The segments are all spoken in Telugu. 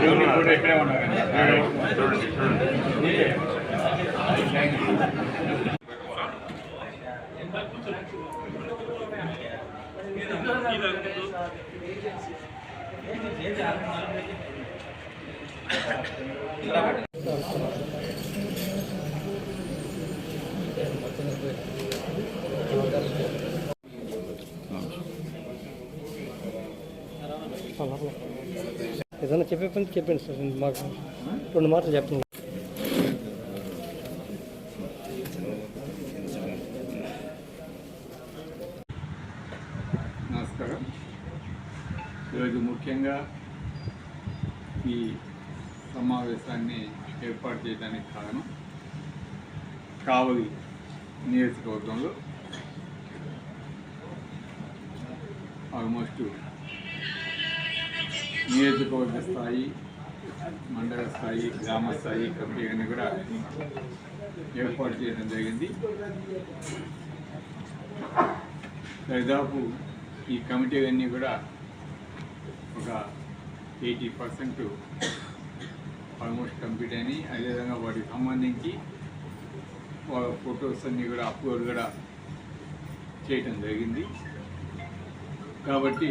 దేవుని ఫోటో ఇక్కడే ఉన్నారు. ఏదైనా చెప్పే పని చెప్పండి సార్ మాకు రెండు మాటలు చెప్పండి నమస్కారం ఈరోజు ముఖ్యంగా ఈ సమావేశాన్ని ఏర్పాటు చేయడానికి కారణం కావలి నియోజకవర్గంలో ఆల్మోస్ట్ నియోజకవర్గ స్థాయి మండల స్థాయి గ్రామ స్థాయి కమిటీ కూడా ఏర్పాటు చేయడం జరిగింది. దాదాపు ఈ కమిటీలన్నీ కూడా ఒక ఎయిటీ పర్సెంట్ ఆల్మోస్ట్ కంప్లీట్ అయినాయి. అదేవిధంగా వాటికి సంబంధించి వాళ్ళ ఫొటోస్ అన్నీ కూడా అప్లోడ్ కూడా చేయటం జరిగింది. కాబట్టి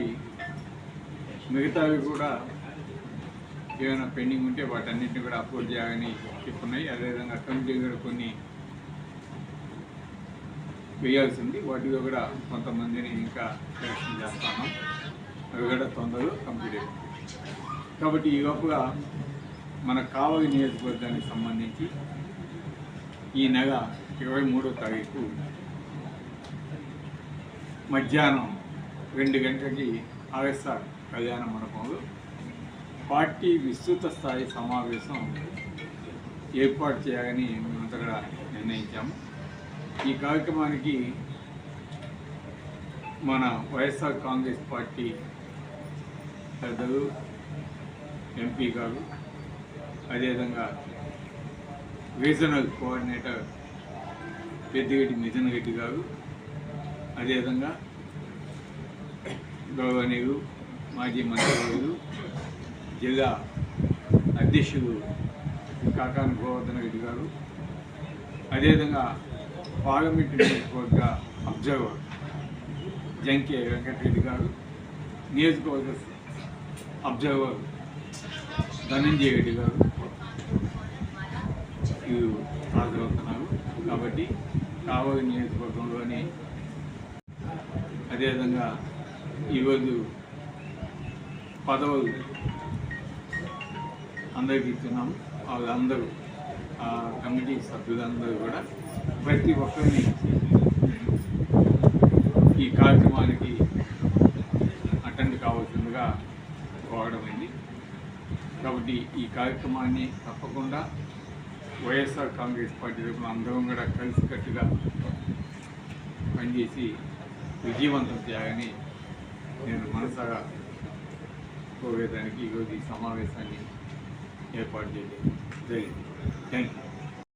మిగతావి కూడా ఏమైనా పెండింగ్ ఉంటే వాటన్నిటిని కూడా అప్లోడ్ చేయాలని చెప్పున్నాయి అదేవిధంగా కమిటీ కూడా కొన్ని వేయాల్సి ఉంది. వాటిలో కూడా కొంతమందిని ఇంకా సెలక్షన్ చేస్తాను. అవి కూడా తొందరగా కంప్లీట్ అవుతాయి కాబట్టి ఈ లోపుగా మన కావలి నియోజకవర్గానికి సంబంధించి ఈ నెల ఇరవై మూడో తారీఖు మధ్యాహ్నం రెండు గంటలకి ఆర్ఎస్ఆర్ కళ్యాణ మండపంలో పార్టీ విస్తృత స్థాయి సమావేశం ఏర్పాటు చేయాలని మేమంతా కూడా నిర్ణయించాము. ఈ కార్యక్రమానికి మన వైఎస్ఆర్ కాంగ్రెస్ పార్టీ పెద్దలు ఎంపీ గారు అదేవిధంగా రీజనల్ కోఆర్డినేటర్ పెద్దిరెడ్డి మిథున్ రెడ్డి గారు అదేవిధంగా గౌరవనీయులు మాజీ మంత్రివర్యులు జిల్లా అధ్యక్షులు కాకాని గోవర్ధన రెడ్డి గారు అదేవిధంగా పార్లమెంట్ నియోజకవర్గ అబ్జర్వర్ జంకే వెంకటరెడ్డి గారు నియోజకవర్గ అబ్జర్వర్ ధనంజయ రెడ్డి గారు హాజరవుతున్నారు. కాబట్టి కావలి నియోజకవర్గంలోని అదేవిధంగా ఈరోజు పదవులు అందరికీ ఇస్తున్నాము. వాళ్ళందరూ ఆ కమిటీ సభ్యులందరూ కూడా ప్రతి ఒక్కరిని ఈ కార్యక్రమానికి అటెండ్ కావాల్సిందిగా కోరడమైంది కాబట్టి ఈ కార్యక్రమాన్ని తప్పకుండా వైఎస్ఆర్ కాంగ్రెస్ పార్టీ తరఫున అందరం కూడా కలిసికట్టుగా పనిచేసి విజయవంతం చేయాలని నేను మనసారా ఈరోజు ఈ సమావేశాన్ని ఏర్పాటు చేయడం జరిగింది. Thank you